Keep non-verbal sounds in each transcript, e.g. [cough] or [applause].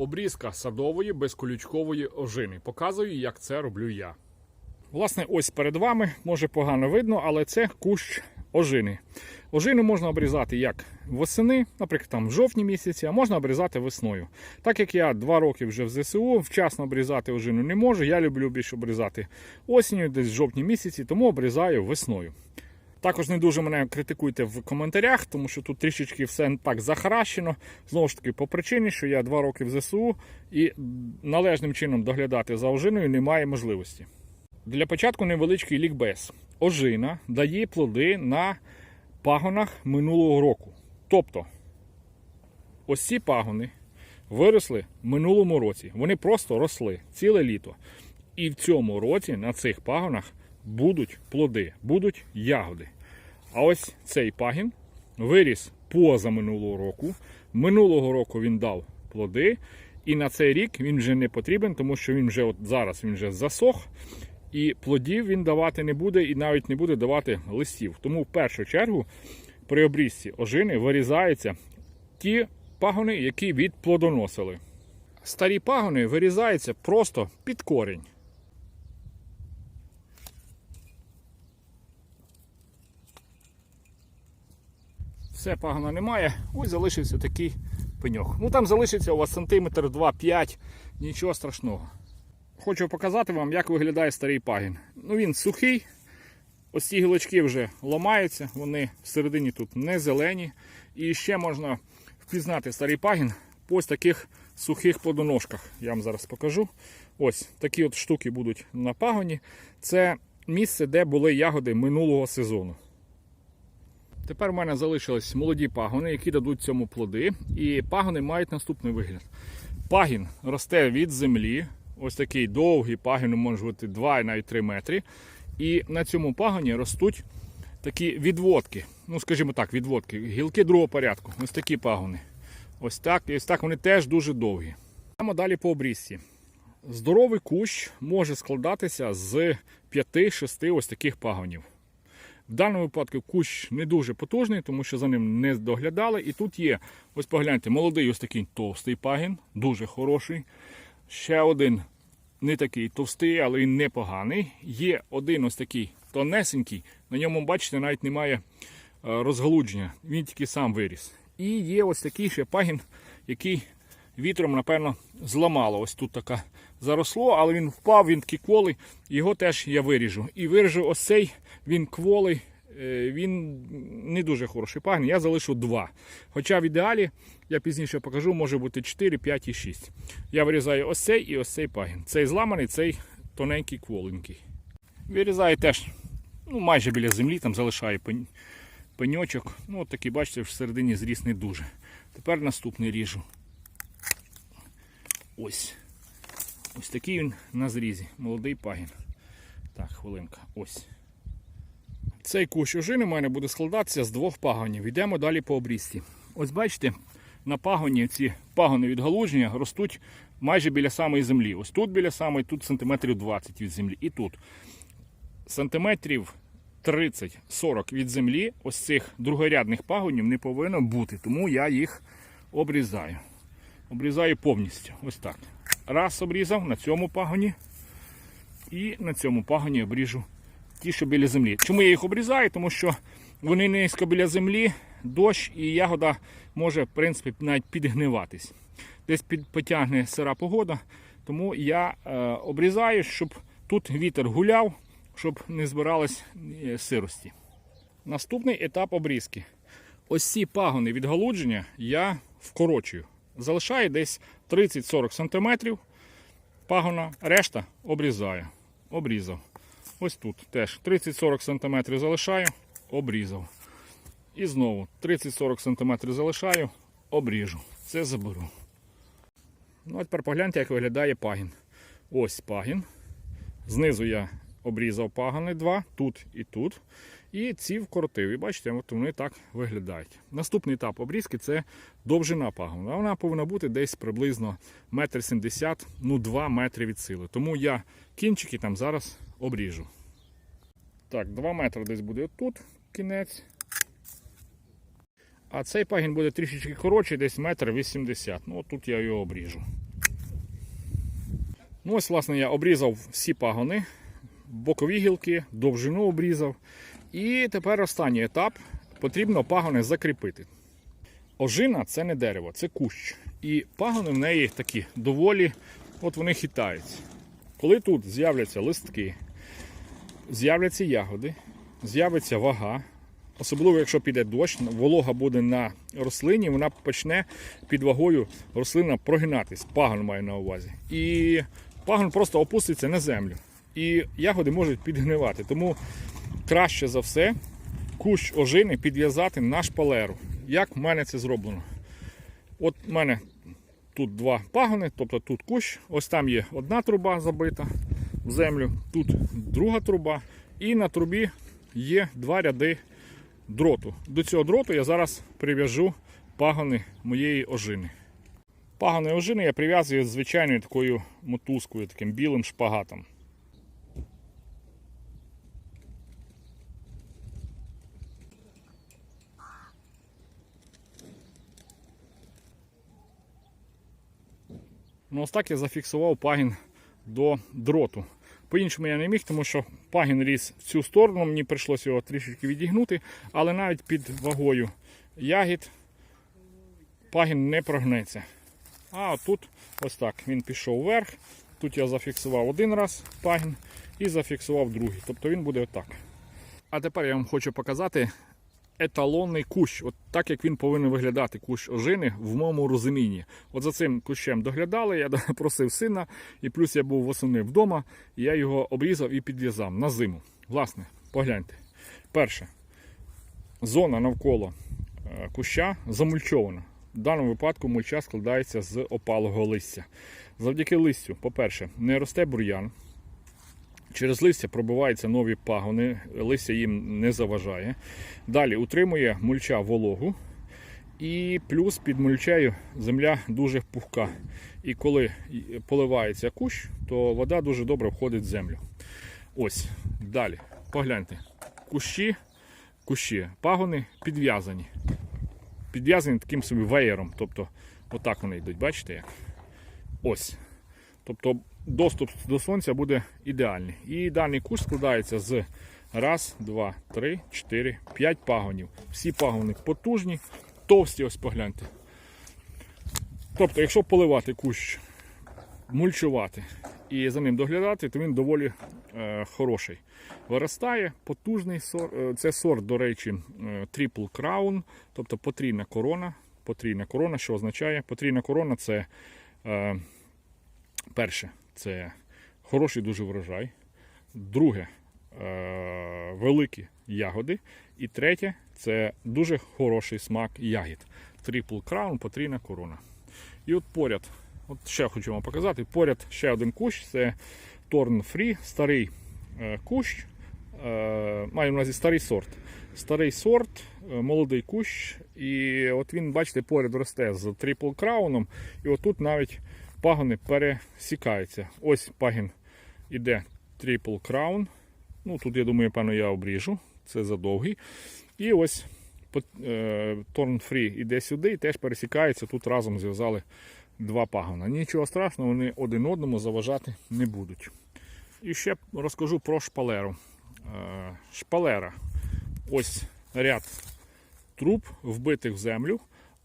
Обрізка садової безколючкової ожини. Показую, як це роблю я. Власне, ось перед вами, може погано видно, але це кущ ожини. Ожину можна обрізати як восени, наприклад, там в жовтні місяці, а можна обрізати весною. Так як я два роки вже в ЗСУ, вчасно обрізати ожину не можу. Я люблю більше обрізати осінню, десь в жовтні місяці, тому обрізаю весною. Також не дуже мене критикуйте в коментарях, тому що тут трішечки все так захаращено. Знову ж таки, по причині, що я два роки в ЗСУ і належним чином доглядати за ожиною немає можливості. Для початку невеличкий лікбез. Ожина дає плоди на пагонах минулого року. Тобто, ось ці пагони виросли в минулому році. Вони просто росли ціле літо. І в цьому році на цих пагонах будуть плоди, будуть ягоди. А ось цей пагін виріс поза минулого року. Минулого року він дав плоди, і на цей рік він вже не потрібен, тому що він вже от зараз він вже засох, і плодів він давати не буде, і навіть не буде давати листів. Тому в першу чергу при обрізці ожини вирізаються ті пагони, які відплодоносили. Старі пагони вирізаються просто під корінь. Все пагона немає. Ось залишився такий пеньок. Ну там залишиться у вас сантиметр 2-5, нічого страшного. Хочу показати вам, як виглядає старий пагін. Ну він сухий. Ось ці гілочки вже ламаються, вони всередині тут не зелені. І ще можна впізнати старий пагін по ось таких сухих плодоножках. Я вам зараз покажу. Ось такі от штуки будуть на пагоні. Це місце, де були ягоди минулого сезону. Тепер у мене залишились молоді пагони, які дадуть цьому плоди. І пагони мають наступний вигляд. Пагін росте від землі. Ось такий довгий пагін, може бути 2 навіть 3 метри. І на цьому пагоні ростуть такі відводки. Ну, скажімо так, відводки, гілки другого порядку. Ось такі пагони. Ось так. І ось так вони теж дуже довгі. Йдемо далі по обрізці. Здоровий кущ може складатися з 5-6 ось таких пагонів. В даному випадку кущ не дуже потужний, тому що за ним не доглядали. І тут є, ось погляньте, молодий ось такий товстий пагін, дуже хороший. Ще один не такий товстий, але він непоганий. Є один ось такий тонесенький, на ньому, бачите, навіть немає е, розгалудження, він тільки сам виріс. І є ось такий ще пагін, який вітром, напевно, зламало. Ось тут така заросло, але він впав, він такий кволий, його теж я виріжу. І виріжу ось цей, він кволий, е, він не дуже хороший пагін. Я залишу два. Хоча в ідеалі, я пізніше покажу, може бути 4, 5 і 6. Я вирізаю ось цей і ось цей пагін. Цей зламаний, цей тоненький кволенький. Вирізаю теж ну, майже біля землі, там залишаю пень- пеньочок. Ну, от такий, бачите, всередині зріс не дуже. Тепер наступний ріжу. Ось. Ось такий він на зрізі. Молодий пагін. Так, хвилинка. Ось. Цей кущ ожини у мене буде складатися з двох пагонів. Йдемо далі по обрізці. Ось бачите, на пагоні ці пагони відгалуження ростуть майже біля самої землі. Ось тут біля самої, тут сантиметрів 20 від землі. І тут сантиметрів 30-40 від землі ось цих другорядних пагонів не повинно бути, тому я їх обрізаю. Обрізаю повністю. Ось так. Раз обрізав на цьому пагоні. І на цьому пагоні обріжу ті, що біля землі. Чому я їх обрізаю? Тому що вони низько біля землі, дощ і ягода може, в принципі, навіть підгниватись. Десь під, потягне сира погода, тому я е, обрізаю, щоб тут вітер гуляв, щоб не збиралось е, сирості. Наступний етап обрізки. Ось ці пагони відгалудження я вкорочую. Залишаю десь 30-40 см пагона, решта обрізаю. Обрізав. Ось тут теж 30-40 см залишаю, обрізав. І знову 30-40 см залишаю, обріжу. Це заберу. Ну, а тепер погляньте, як виглядає пагін. Ось пагін. Знизу я обрізав пагони два, тут і тут. І ці вкоротив. І бачите, от вони так виглядають. Наступний етап обрізки це довжина пагона. Вона повинна бути десь приблизно 1,70 м, ну 2 метри від сили. Тому я кінчики там зараз обріжу. Так, 2 метри десь буде тут кінець. А цей пагін буде трішечки коротший, десь метр 80 Ну, тут я його обріжу. Ну, ось, власне, я обрізав всі пагони, бокові гілки, довжину обрізав. І тепер останній етап. Потрібно пагони закріпити. Ожина це не дерево, це кущ. І пагони в неї такі доволі, от вони хитаються. Коли тут з'являться листки, з'являться ягоди, з'явиться вага, особливо якщо піде дощ, волога буде на рослині, вона почне під вагою рослина прогинатись. Пагон має на увазі. І пагон просто опуститься на землю. І ягоди можуть підгнивати. Тому краще за все кущ ожини підв'язати на шпалеру. Як в мене це зроблено? От в мене тут два пагони, тобто тут кущ, ось там є одна труба забита в землю, тут друга труба, і на трубі є два ряди дроту. До цього дроту я зараз прив'яжу пагони моєї ожини. Пагони ожини я прив'язую звичайною такою мотузкою, таким білим шпагатом. Ну, ось так я зафіксував пагін до дроту. По-іншому я не міг, тому що пагін ріс в цю сторону, мені прийшлося його трішечки відігнути, але навіть під вагою ягід пагін не прогнеться. А тут ось так він пішов вверх. Тут я зафіксував один раз пагін і зафіксував другий. Тобто він буде отак. А тепер я вам хочу показати еталонний кущ, от так як він повинен виглядати, кущ ожини в моєму розумінні. От за цим кущем доглядали, я [laughs] просив сина, і плюс я був восени вдома, і я його обрізав і підв'язав на зиму. Власне, погляньте. Перше, зона навколо е, куща замульчована. В даному випадку мульча складається з опалого листя. Завдяки листю, по-перше, не росте бур'ян. Через листя пробиваються нові пагони, листя їм не заважає. Далі утримує мульча вологу. І плюс під мульчею земля дуже пухка. І коли поливається кущ, то вода дуже добре входить в землю. Ось, далі. Погляньте. Кущі, кущі, пагони підв'язані. Підв'язані таким собі веєром. Тобто, отак вони йдуть, бачите як? Ось. Тобто доступ до сонця буде ідеальний. І даний кущ складається з раз, два, три, чотири, п'ять пагонів. Всі пагони потужні, товсті, ось погляньте. Тобто, якщо поливати кущ, мульчувати і за ним доглядати, то він доволі е, хороший. Виростає потужний сорт. е, Це сорт, до речі, е, Triple Crown, тобто потрійна корона. Потрійна корона, що означає? Потрійна корона це е, перше, це хороший дуже врожай. Друге е, великі ягоди. І третє це дуже хороший смак ягід. Triple Crown, потрійна корона. І от поряд, от ще хочу вам показати, поряд ще один кущ, це Torn Free, старий е, кущ. Е, маю на увазі старий сорт. Старий сорт, молодий кущ. І от він, бачите, поряд росте з Triple Crown. І отут навіть пагони пересікаються. Ось пагін іде Triple Crown. Ну, Тут, я думаю, певно, я обріжу. Це задовгий. І ось е, Torn Free іде сюди і теж пересікається. Тут разом зв'язали два пагона. Нічого страшного, вони один одному заважати не будуть. І ще розкажу про шпалеру. Е, Шпалера. Ось ряд труб вбитих в землю,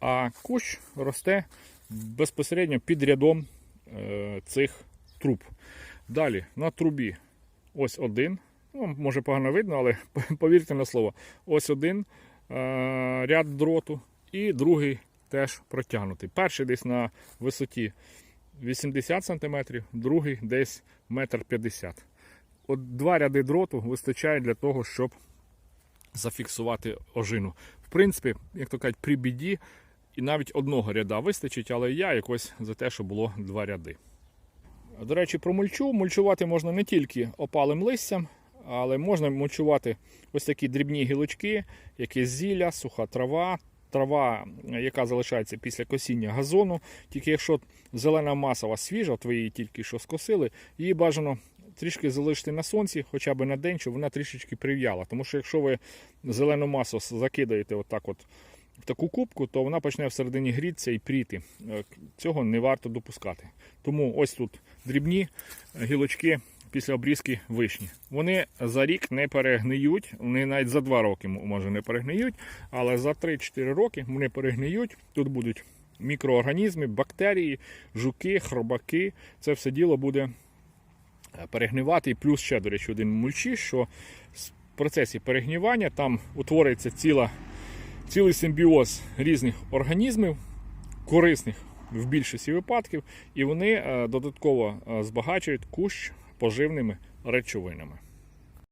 а кущ росте безпосередньо під рядом е, цих труб. Далі на трубі ось один. Ну, може погано видно, але [laughs] повірте на слово, ось один е, ряд дроту і другий теж протягнутий. Перший десь на висоті 80 см, другий десь 1,50 м. От два ряди дроту вистачає для того, щоб зафіксувати ожину. В принципі, як то кажуть, при біді і навіть одного ряда вистачить, але я якось за те, що було два ряди. До речі, про мульчу. Мульчувати можна не тільки опалим листям, але можна мульчувати ось такі дрібні гілочки, якісь зілля, суха трава, трава, яка залишається після косіння газону. Тільки якщо зелена маса свіжа, от ви її тільки що скосили, її бажано трішки залишити на сонці, хоча б на день, щоб вона трішечки прив'яла. Тому що якщо ви зелену масу закидаєте отак от в таку кубку, то вона почне всередині грітися і пріти. Е, Цього не варто допускати. Тому ось тут дрібні гілочки після обрізки вишні. Вони за рік не перегниють, вони навіть за 2 роки може не перегниють, але за 3-4 роки вони перегниють. Тут будуть мікроорганізми, бактерії, жуки, хробаки. Це все діло буде е, перегнивати. І плюс ще, до речі, один мульчі, що в процесі перегнівання там утворюється ціла, цілий симбіоз різних організмів, корисних в більшості випадків, і вони е, додатково е, збагачують кущ поживними речовинами.